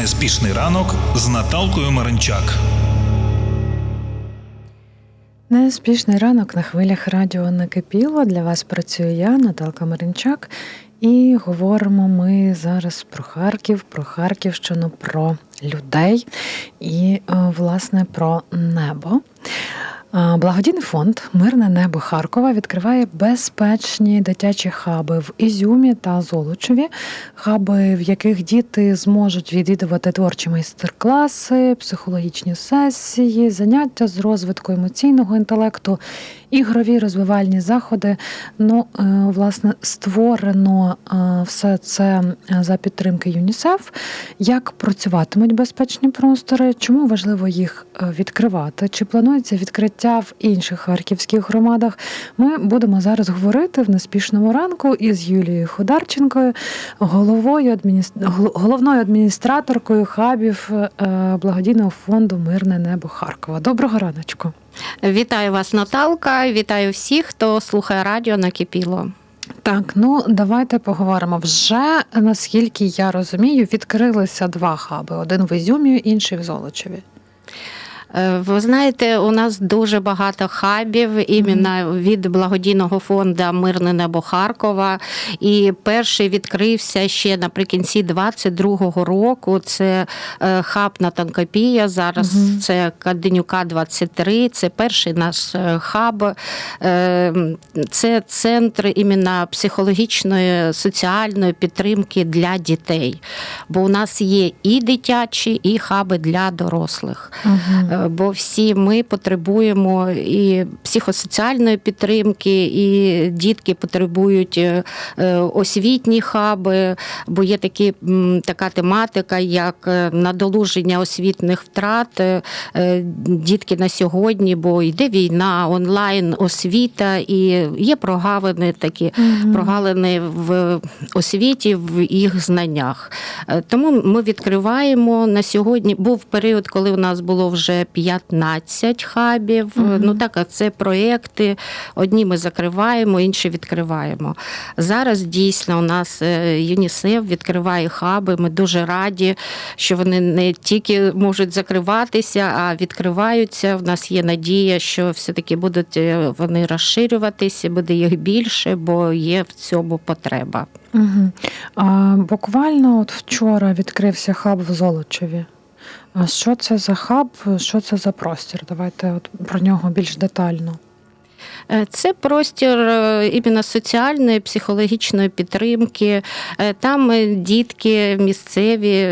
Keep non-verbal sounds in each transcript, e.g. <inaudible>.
Неспішний ранок з Наталкою Маринчак. Неспішний ранок на хвилях радіо накипіло. Для вас працюю я, Наталка Маринчак, і говоримо ми зараз про Харків, про Харківщину, про людей і, е, власне, про небо. Благодійний фонд Мирне небо Харкова відкриває безпечні дитячі хаби в Ізюмі та Золочеві, хаби, в яких діти зможуть відвідувати творчі майстер-класи, психологічні сесії, заняття з розвитку емоційного інтелекту, ігрові розвивальні заходи. Ну, е, власне, створено е, все це за підтримки ЮНІСЕФ. Як працюватимуть безпечні простори? Чому важливо їх е, відкривати? Чи планується відкриття в інших харківських громадах? Ми будемо зараз говорити в неспішному ранку із Юлією Ходарченкою, головою адміністр... головною адміністраторкою хабів е, благодійного фонду Мирне небо Харкова. Доброго раночку. Вітаю вас, Наталка. Вітаю всіх, хто слухає радіо накипіло. Так, ну давайте поговоримо. Вже наскільки я розумію, відкрилися два хаби: один в Ізюмі, інший в Золочеві. Е, Ви знаєте, у нас дуже багато хабів іменно від благодійного фонду Мирне небо Харкова. І перший відкрився ще наприкінці 22-го року. Це е, хаб на Танкопія. Зараз Мгм. це Каденюка 23. Це перший наш е, хаб. Це центр іменно психологічної соціальної підтримки для дітей. Бо у нас є і дитячі, і хаби для дорослих. Е, Бо всі ми потребуємо і психосоціальної підтримки, і дітки потребують е, е, освітні хаби, бо є такі, така тематика, як е, надолуження освітних втрат. Дітки на сьогодні, бо йде війна, онлайн освіта, і є прогалини такі прогалини в освіті, в їх знаннях. Тому ми відкриваємо на сьогодні. Був період, коли у нас було вже 15 хабів. Мгм. Ну так, а це проекти. Одні ми закриваємо, інші відкриваємо. Зараз дійсно у нас е, ЮНІСЕФ відкриває хаби. Ми дуже раді, що вони не тільки можуть закриватися, а відкриваються. У нас є надія, що все-таки будуть е, вони розширюватися, буде їх більше, бо є в цьому потреба. Угу. А, буквально от вчора відкрився хаб в Золочеві. Що це за хаб? Що це за простір? Давайте от про нього більш детально. Е, Це простір е, іменно соціальної, психологічної підтримки. Е, Там дітки місцеві,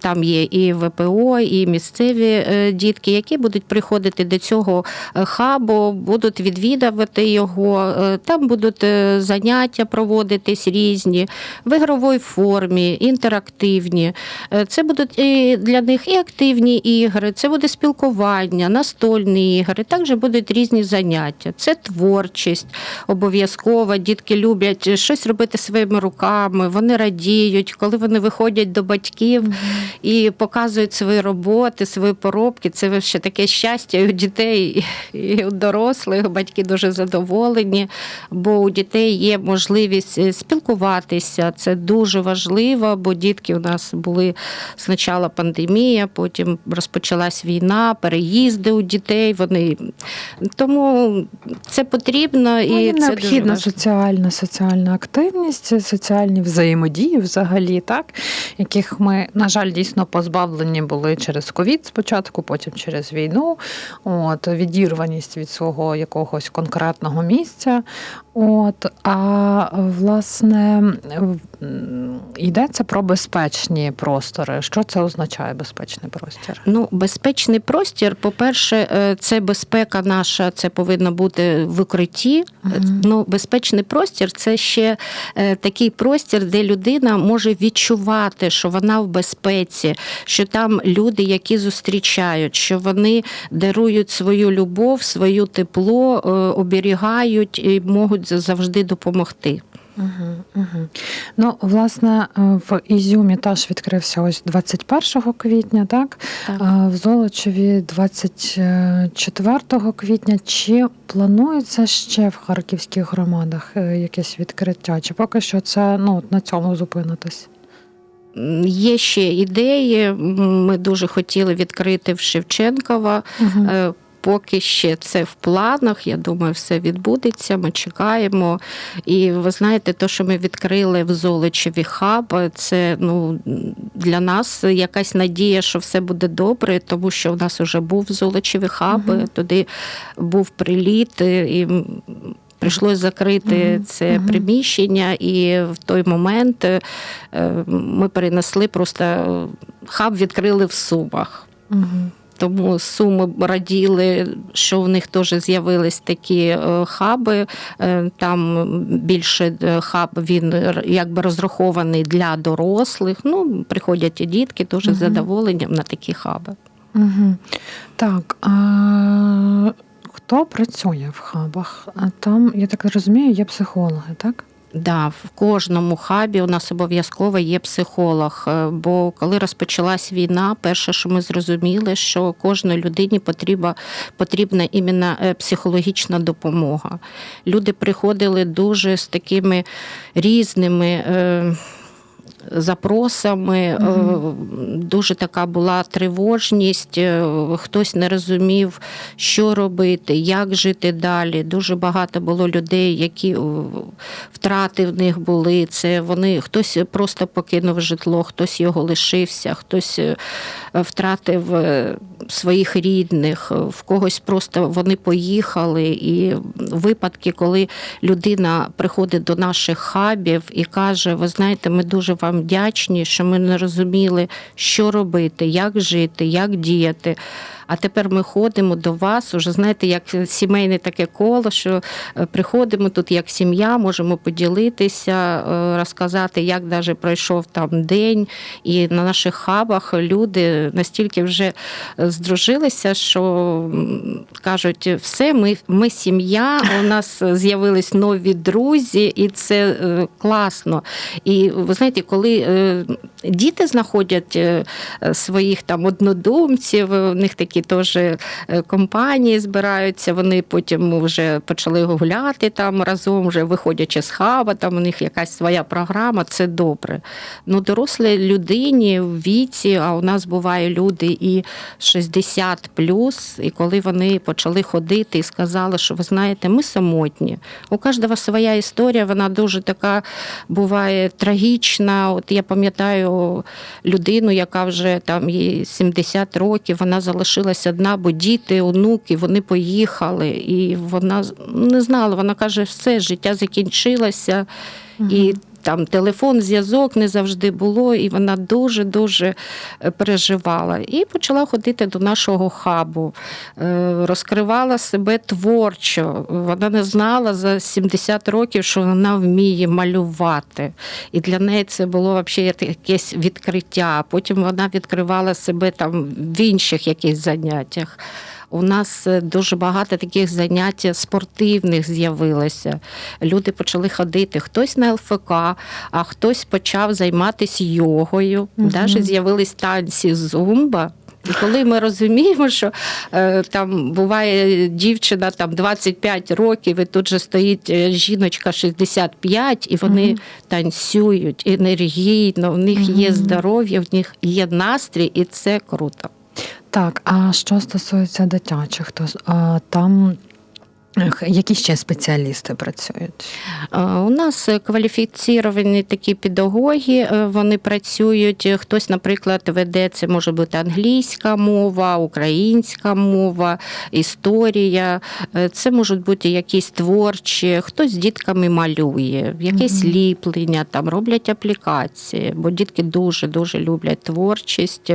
там є і ВПО, і місцеві дітки, які будуть приходити до цього хабу, будуть відвідувати його. Там будуть заняття проводитись різні в ігровій формі, інтерактивні. Це будуть і для них і активні ігри, це буде спілкування, настольні ігри, також будуть різні заняття. Це творчість обов'язково. Дітки люблять щось робити своїми руками, вони радіють, коли вони виходять до батьків і показують свої роботи, свої поробки. Це ще таке щастя і у дітей, і у дорослих. Батьки дуже задоволені, бо у дітей є можливість спілкуватися. Це дуже важливо, бо дітки у нас були спочатку пандемія, потім розпочалась війна, переїзди у дітей. Вони тому це потрібно і Ну, це необхідна дуже соціальна соціальна активність, соціальні взаємодії взагалі, так яких ми, на жаль, дійсно позбавлені були через ковід спочатку, потім через війну. От відірваність від свого якогось конкретного місця. От, а власне йдеться про безпечні простори. Що це означає безпечний простір? Ну, безпечний простір, по-перше, е, це безпека наша, це повинно бути в укритті. Мгм. Ну, безпечний простір це ще е, такий простір, де людина може відчувати, що вона в безпеці, що там люди, які зустрічають, що вони дарують свою любов, свою тепло, е, оберігають і можуть завжди допомогти. Угу, угу. Ну, власне, е, в Ізюмі теж відкрився ось 21 квітня, так? Так. В Золочеві 24 квітня. Чи планується ще в харківських громадах е, якесь відкриття? Чи поки що це ну, на цьому зупинитись? є ще ідеї. Ми дуже хотіли відкрити в Шевченкова. Мгм. Е, Поки ще це в планах, я думаю, все відбудеться. Ми чекаємо. І ви знаєте, те, що ми відкрили в Золочеві хаб, це ну для нас якась надія, що все буде добре, тому що в нас вже був Золочеві хаб, Мгм. туди був приліт, і м, прийшлось закрити Мгм. це Мгм. приміщення, і в той момент е, ми перенесли просто е, хаб відкрили в Сумах. Мгм. Тому суми раділи, що в них теж з'явились такі е, хаби. Е, Там більше е, хаб він якби розрахований для дорослих. Ну, приходять і дітки теж з задоволенням на такі хаби. Мгм. Так, а хто працює в хабах? А там, я так розумію, є психологи, так? Да, в кожному хабі у нас обов'язково є психолог. Е, Бо коли розпочалась війна, перше, що ми зрозуміли, що кожній людині потрібна, потрібна іменно е, психологічна допомога. Люди приходили дуже з такими різними. Запросами е, дуже така була тривожність, е, хтось не розумів, що робити, як жити далі. Дуже багато було людей, які е, втрати в них були. Це вони хтось просто покинув житло, хтось його лишився, хтось втратив своїх рідних, в когось просто вони поїхали. І випадки, коли людина приходить до наших хабів і каже: Ви знаєте, ми дуже вам вдячні, що ми не розуміли, що робити, як жити, як діяти. А тепер ми ходимо до вас, уже знаєте, як сімейне таке коло, що е, приходимо тут як сім'я, можемо поділитися, е, розказати, як даже пройшов там день. І на наших хабах люди настільки вже е, здружилися, що кажуть, все, ми, ми сім'я, у нас з'явились нові друзі, і це класно. І ви знаєте, коли е, діти знаходять е, своїх там однодумців, у них такі теж е, компанії збираються, вони потім вже почали гуляти там разом, вже виходячи з хаба, там у них якась своя програма, це добре. Ну, дорослій людині в віці, а у нас буває люди і 60 і коли вони почали ходити і сказали, що ви знаєте, ми самотні. У кожного своя історія, вона дуже така буває трагічна. От я пам'ятаю людину, яка вже там їй 70 років, вона залишилась одна, бо діти, онуки, вони поїхали, і вона не знала. Вона каже, все, життя закінчилося. І там телефон, зв'язок не завжди було, і вона дуже дуже е, переживала. І почала ходити до нашого хабу, Е, розкривала себе творчо. Вона не знала за 70 років, що вона вміє малювати. І для неї це було взагалі якесь відкриття. Потім вона відкривала себе там в інших якихось заняттях. У нас е, дуже багато таких занять спортивних з'явилося. Люди почали ходити. Хтось на ЛФК, а хтось почав займатися йогою. Навіть з'явились танці зумба. І коли ми розуміємо, що е, там буває дівчина там 25 років, і тут же стоїть е, жіночка 65, і вони Мгм. танцюють енергійно, в них є здоров'я, в них є настрій, і це круто. Так, а що стосується дитячих, то а, там ех, які ще спеціалісти працюють? Е, У нас кваліфіціровані такі педагоги, е, вони працюють. Хтось, наприклад, веде це може бути англійська мова, українська мова, історія. Е, Це можуть бути якісь творчі, хтось з дітками малює, якесь Мгм. ліплення, там роблять аплікації, бо дітки дуже дуже люблять творчість.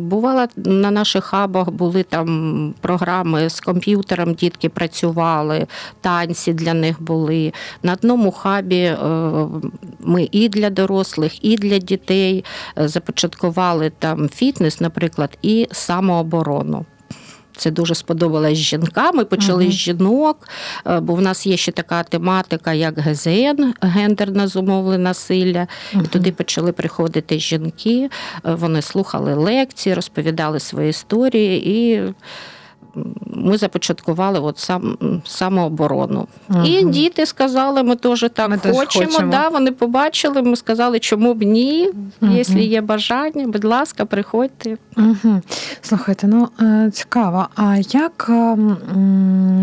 Бувало, на наших хабах були там програми з комп'ютером, дітки працювали, танці для них були. На одному хабі е, ми і для дорослих, і для дітей е, започаткували там фітнес, наприклад, і самооборону. Це дуже сподобалось жінкам. Ми почали Мгм. з жінок, е, бо в нас є ще така тематика, як ГЗН, гендерне зумовлене насилля. І туди почали приходити жінки. Вони слухали лекції, розповідали свої історії і. Ми започаткували от сам, самооборону. І діти сказали, ми теж так Ми хочемо. хочемо. Да, вони побачили, ми сказали, чому б ні, Мгм. якщо є бажання, будь ласка, приходьте. Угу. Слухайте, ну е, цікаво. А як е,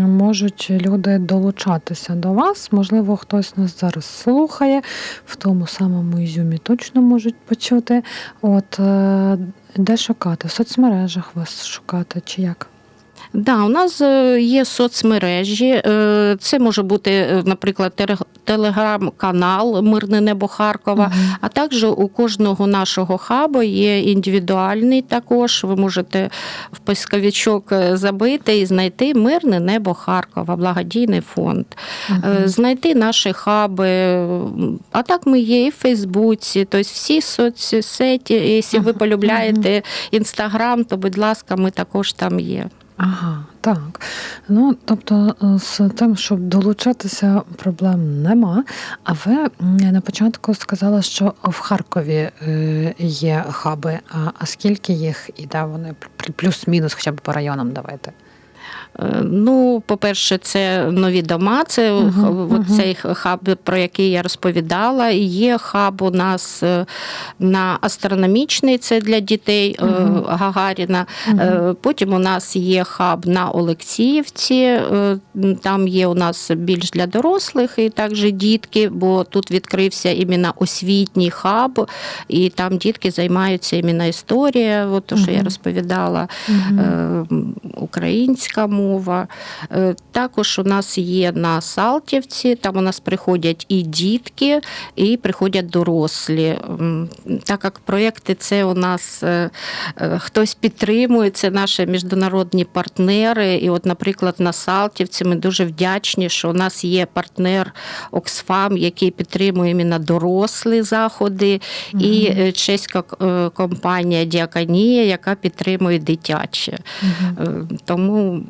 можуть люди долучатися до вас? Можливо, хтось нас зараз слухає, в тому самому Ізюмі точно можуть почути. От е, де шукати? В соцмережах вас шукати чи як? Да, у нас е, є соцмережі. Е, Це може бути, е, наприклад, телеграм-канал Мирне небо Харкова. Мгм. А також у кожного нашого хабу є індивідуальний також. Ви можете в поисковичок забити і знайти Мирне небо Харкова, благодійний фонд. Е, Знайти наші хаби. А так ми є і в Фейсбуці, тобто всі соцсеті. Якщо ви полюбляєте інстаграм, то будь ласка, ми також там є. Ага, так. Ну, тобто, е, з тим, щоб долучатися, проблем нема. А ви на початку сказали, що в Харкові е, є хаби. А, скільки їх і де вони Плю- плюс-мінус, хоча б по районам давайте. Е, Ну, по-перше, це нові дома. Це х- от цей хаб, про який я розповідала. І Є хаб у нас е, на астрономічний, це для дітей Мгм. Гагаріна. Е, Потім у нас є хаб на Олексіївці. Там є у нас більш для дорослих і також дітки, бо тут відкрився іменно освітній хаб, і там дітки займаються іменно історія, от то, що я розповідала е, українська мова. Е, Також у нас є на Салтівці, там у нас приходять і дітки, і приходять дорослі. Так як проєкти це у нас е, е, хтось підтримує, це наші міжнародні партнери. І, от, наприклад, на Салтівці ми дуже вдячні, що у нас є партнер Оксфам, який підтримує іменно дорослі заходи, і е, чеська компанія Діаконія, яка підтримує дитяче. Е, Тому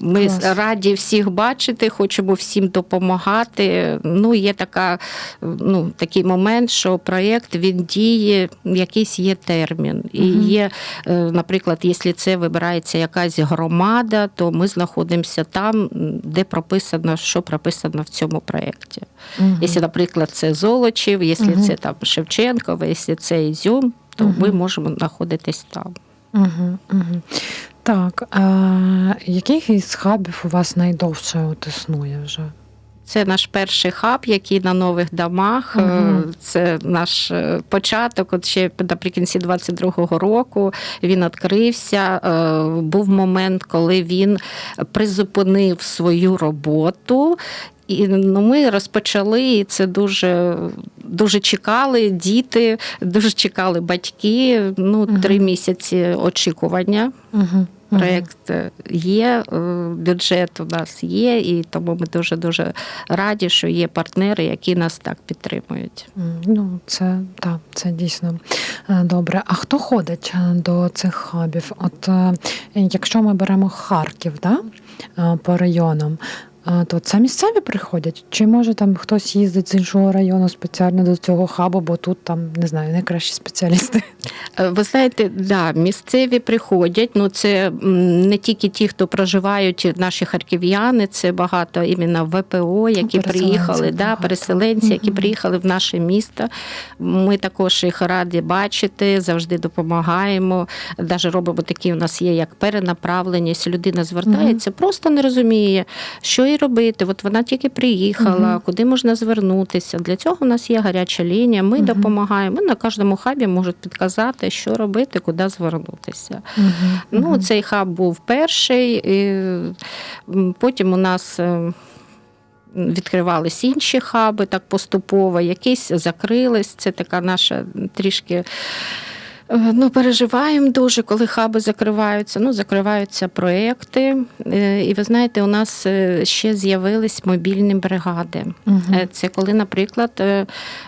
ми Клас. раді всіх бачити, хочемо всім допомагати. Ну, є така, ну, такий момент, що проєкт він діє, якийсь є термін. І є, е, наприклад, якщо це вибирається якась громада, то ми знаходимося там, де прописано, що прописано в цьому проєкті. Мгм. Якщо, наприклад, це Золочів, якщо Мгм. це там Шевченково, якщо це Ізюм, то Мгм. ми можемо знаходитись там. Угу, угу. Так, а який із хабів у вас найдовше от існує вже? Це наш перший хаб, який на нових домах. Мгм. Це наш е, початок. От ще наприкінці 22-го року він відкрився. Е, Був момент, коли він призупинив свою роботу. І ну, ми розпочали, і це дуже, дуже чекали діти, дуже чекали батьки. Ну, Мгм. три місяці очікування. Угу. Проєкт є, е, бюджет у нас є, і тому ми дуже дуже раді, що є партнери, які нас так підтримують. Ну, це так, це дійсно е, добре. А хто ходить е, до цих хабів? От якщо ми беремо Харків, да, по районам. То це місцеві приходять? Чи може там хтось їздить з іншого району спеціально до цього хабу, бо тут там не знаю, найкращі спеціалісти? Е, Ви знаєте, да, місцеві приходять. Ну це не тільки ті, хто проживають, наші харків'яни, це багато іменно ВПО, які переселенці приїхали, да, переселенці, які Мгм. приїхали в наше місто. Ми також їх раді бачити, завжди допомагаємо. Навіть робимо такі, у нас є як перенаправлення. Якщо людина звертається, просто не розуміє, що їй робити. От вона тільки приїхала, Мгм. куди можна звернутися. Для цього у нас є гаряча лінія. Ми Мгм. допомагаємо. На кожному хабі можуть підказати, що робити, куди звернутися. Мгм, Ну, цей хаб був перший. І потім у нас. е, Відкривались інші хаби так поступово, якісь закрились. Це така наша трішки. Е, Ну, переживаємо дуже, коли хаби закриваються. Ну, закриваються проекти. Е, І ви знаєте, у нас е, ще з'явились мобільні бригади. Е, Це коли, наприклад,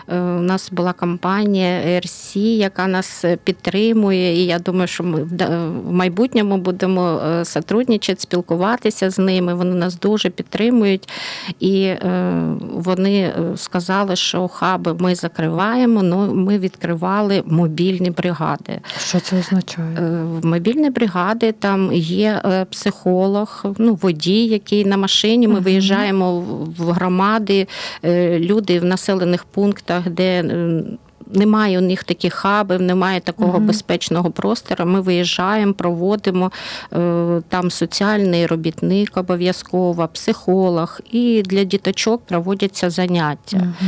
у нас була компанія ERC, яка нас підтримує, і я думаю, що ми в майбутньому будемо сотрудничати, спілкуватися з ними. Вони нас дуже підтримують. І вони сказали, що хаби ми закриваємо, але ми відкривали мобільні бригади. Бригади. Що це означає? Е, В мобільній бригади там є е, психолог, ну водій, який на машині. Ми Мгм. виїжджаємо в- громади, е, люди в населених пунктах, де немає у них таких хабів, немає такого Мгм. безпечного простору. Ми виїжджаємо, проводимо там соціальний робітник обов'язково, психолог, і для діточок проводяться заняття. Мгм. Ну,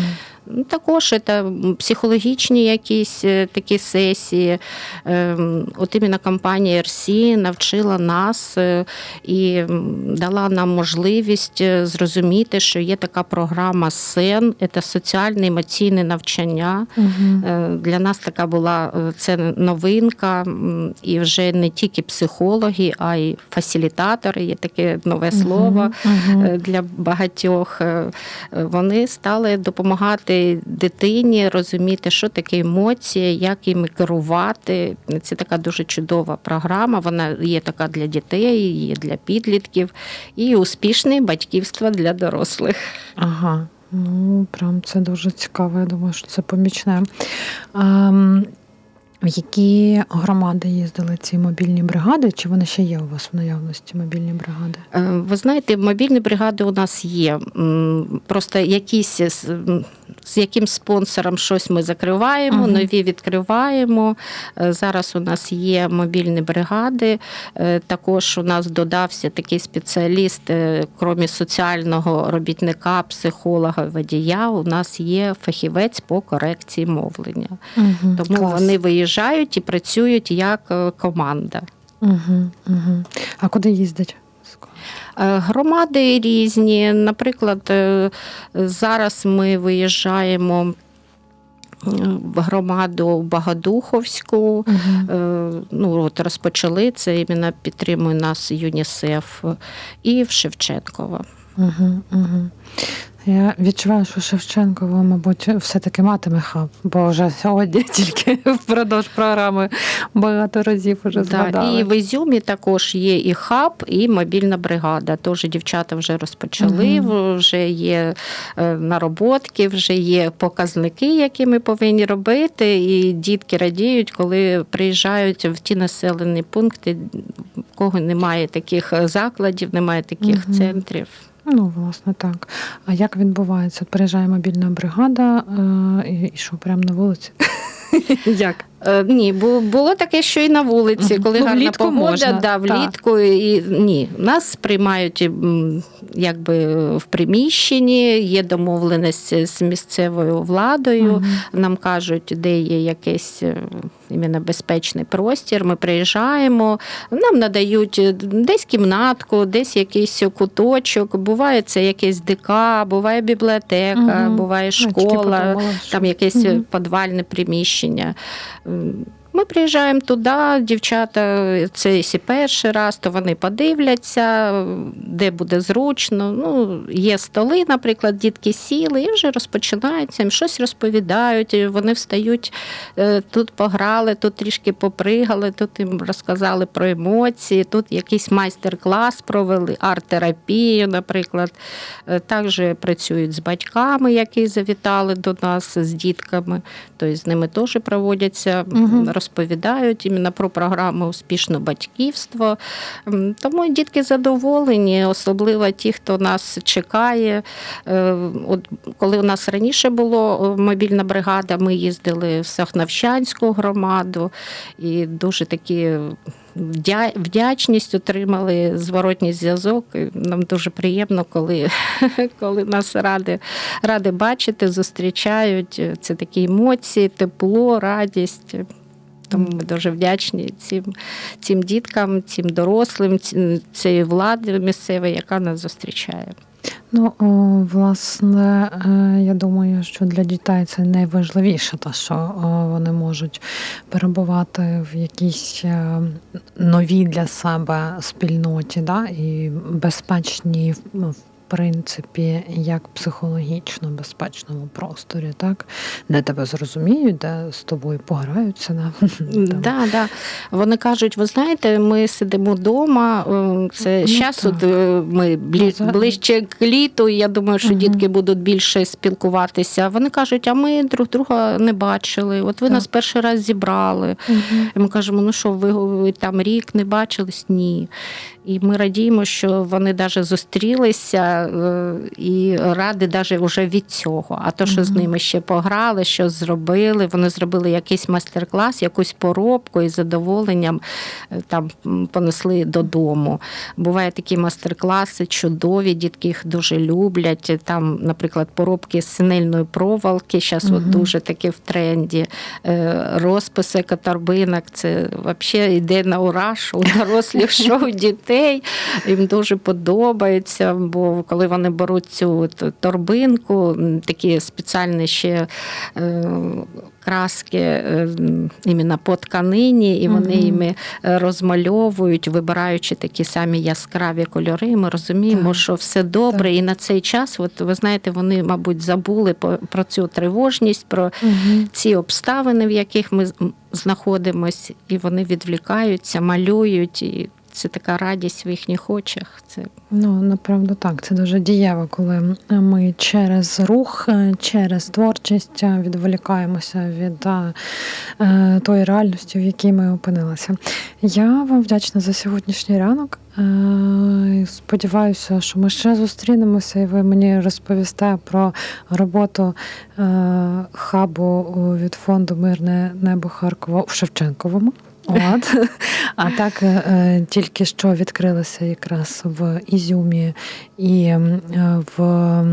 Також це психологічні якісь е, такі сесії. Ем, От іменно компанія RC навчила нас е, і дала нам можливість е, зрозуміти, що є така програма СЕН, це соціальне емоційне навчання. Е, Для нас така була це новинка, і вже не тільки психологи, а й фасилітатори. Є таке нове слово е, для багатьох. Вони стали допомагати дитині розуміти, що таке емоції, як їм керувати. Це така дуже чудова програма. Вона є така для дітей, є для підлітків і успішне батьківство для дорослих. Ага. Ну, прям це дуже цікаво. Я думаю, що це помічне. А, в які громади їздили ці мобільні бригади? Чи вони ще є у вас в наявності мобільні бригади? Е, Ви знаєте, мобільні бригади у нас є. Просто якісь з- яким спонсором щось ми закриваємо, Мгм. нові відкриваємо. Е, Зараз у нас є мобільні бригади. Е, Також у нас додався такий спеціаліст, е, крім соціального робітника, психолога, водія. У нас є фахівець по корекції мовлення. Угу. Тому вони виїжджають і працюють як команда. Угу. Угу. А куди їздять? Е, Громади різні. Наприклад, е, зараз ми виїжджаємо е, в громаду Багадуховську. uh-huh. Ну, от розпочали це іменно підтримує нас ЮНІСЕФ і в Шевченково. Угу. Угу. Я відчуваю, що Шевченково, мабуть, все-таки матиме хаб, бо вже сьогодні <laughs> тільки впродовж програми багато разів уже Да, згадали. і в Ізюмі також є і хаб, і мобільна бригада. Тож дівчата вже розпочали, вже є е, нароботки, вже є показники, які ми повинні робити. І дітки радіють, коли приїжджають в ті населені пункти, в кого немає таких закладів, немає таких центрів. Ну, власне, так. А як відбувається? От приїжджає мобільна бригада е, і що, прямо на вулиці? Як? Е, Ні, бу- було таке, що і на вулиці, коли Ну, гарна влітку погода, можна, да, так. влітку і ні. Нас приймають м, якби в приміщенні, є домовленість з місцевою владою. Нам кажуть, де є якийсь е, іменно безпечний простір. Ми приїжджаємо, нам надають е, десь кімнатку, десь якийсь куточок. Буває це якийсь ДК, буває бібліотека, Мгм. буває Я тільки школа подумала, що- там якесь Мгм. підвальне приміщення. М, Ми приїжджаємо туди, дівчата, це якщо перший раз, то вони подивляться, де буде зручно. Ну, є столи, наприклад, дітки сіли і вже розпочинається, їм щось розповідають. Вони встають, е, тут пограли, тут трішки попригали, тут їм розказали про емоції, тут якийсь майстер-клас провели, арт-терапію, наприклад. Е, Також працюють з батьками, які завітали до нас з дітками. Тобто з ними теж проводяться, Мгм. Розповідають іменно про програму Успішне батьківство. Тому дітки задоволені, особливо ті, хто нас чекає. Е, От коли у нас раніше було мобільна бригада, ми їздили в Сахновщанську громаду і дуже такі. Вдячність отримали зворотній зв'язок. Нам дуже приємно, коли, <laughs> коли нас ради, ради бачити, зустрічають. Це такі емоції, тепло, радість. Тому ми дуже вдячні цим, цим діткам, цим дорослим, ці- цієї влади місцевої, яка нас зустрічає. Ну, о, власне, е, я думаю, що для дітей це найважливіше, те, що вони можуть перебувати в якійсь е, новій для себе спільноті, да, і безпечній принципі, як психологічно безпечному просторі, так? Де тебе зрозуміють, де з тобою пограються. Да? Да, да. Вони кажуть, ви знаєте, ми сидимо вдома. Це Ну, зараз так. е, ми блі- Ну, ближче к літу. і Я думаю, що Мгм. дітки будуть більше спілкуватися. Вони кажуть, а ми друг друга не бачили. От ви Так. нас перший раз зібрали. Мгм. І ми кажемо, ну що, ви, там рік не бачились? Ні. І ми радіємо, що вони навіть зустрілися е, і раді навіть вже від цього. А то, що з ними ще пограли, що зробили, вони зробили якийсь майстер-клас, якусь поробку і з задоволенням е, там понесли додому. Бувають такі майстер-класи чудові, дітки їх дуже люблять. Там, наприклад, поробки з синельної проволоки, зараз Мгм. от дуже такі в тренді. Е, Розписи екоторбинок, це взагалі йде на ура, що у дорослих, що у дітей. Їм дуже подобається, бо коли вони беруть цю торбинку, такі спеціальні ще е, краски е, іменно по тканині, і вони іми е, розмальовують, вибираючи такі самі яскраві кольори. Ми розуміємо, Так. що все добре, Так. і на цей час, от ви знаєте, вони, мабуть, забули про цю тривожність, про Мгм. ці обставини, в яких ми з- м, знаходимось, і вони відвлікаються, малюють, і це така радість в їхніх очах. Це Ну, направду так. Це дуже дієво, коли ми через рух, е, через творчість е, відволікаємося від е, тої реальності, в якій ми опинилися. Я вам вдячна за сьогоднішній ранок. Сподіваюся, що ми ще зустрінемося, і ви мені розповісте про роботу хабу від фонду Мирне небо Харкова в Шевченковому. От. <laughs> А так е, е, тільки що відкрилися якраз в Ізюмі і е, в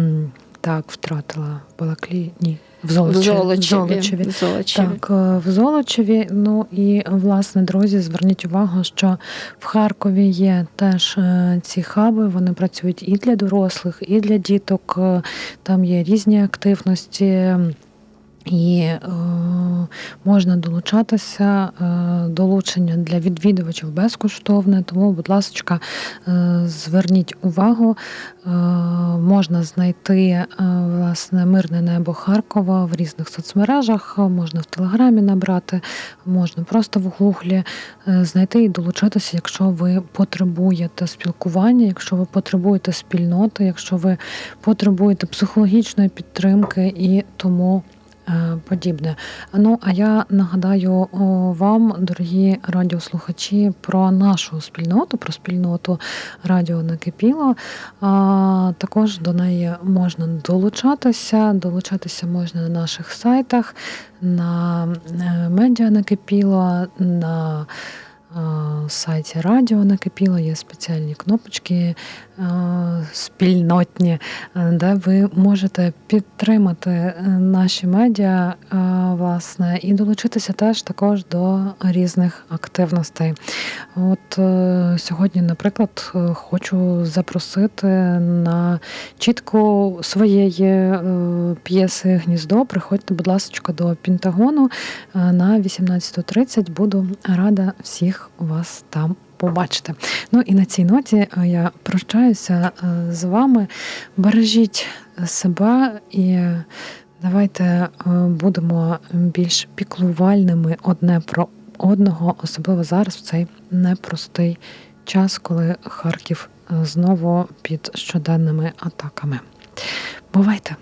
так втратила Балаклі. Ні, в Золочеві. Золочеві. Золочеві. Золочеві. Так, в Золочеві. Ну і власне, друзі, зверніть увагу, що в Харкові є теж ці хаби. Вони працюють і для дорослих, і для діток. Там є різні активності. І е, можна долучатися. Е, долучення для відвідувачів безкоштовне. Тому, будь ласка, е, зверніть увагу. Е, можна знайти е, власне мирне небо Харкова в різних соцмережах, можна в Телеграмі набрати, можна просто в Гуглі е, знайти і долучитися, якщо ви потребуєте спілкування, якщо ви потребуєте спільноти, якщо ви потребуєте психологічної підтримки і тому. Е, Подібне. Ну а я нагадаю вам, дорогі радіослухачі, про нашу спільноту, про спільноту Радіо Накипіло. Також до неї можна долучатися. Долучатися можна на наших сайтах, на е, медіа Накипіло, на сайті Радіо Накипіло є спеціальні кнопочки спільнотні, де ви можете підтримати е, наші медіа, власне, і долучитися теж також до різних активностей. От е, сьогодні, наприклад, е, хочу запросити на чітку своєї п'єси Гніздо. Приходьте, будь ласка, до Пентагону на 18.30. Буду рада всіх вас там побачити. Ну і на цій ноті е, я прощаюся е, з вами. Бережіть себе і давайте е, будемо більш піклувальними одне про одного, особливо зараз в цей непростий час, коли Харків е, знову під щоденними атаками. Бувайте!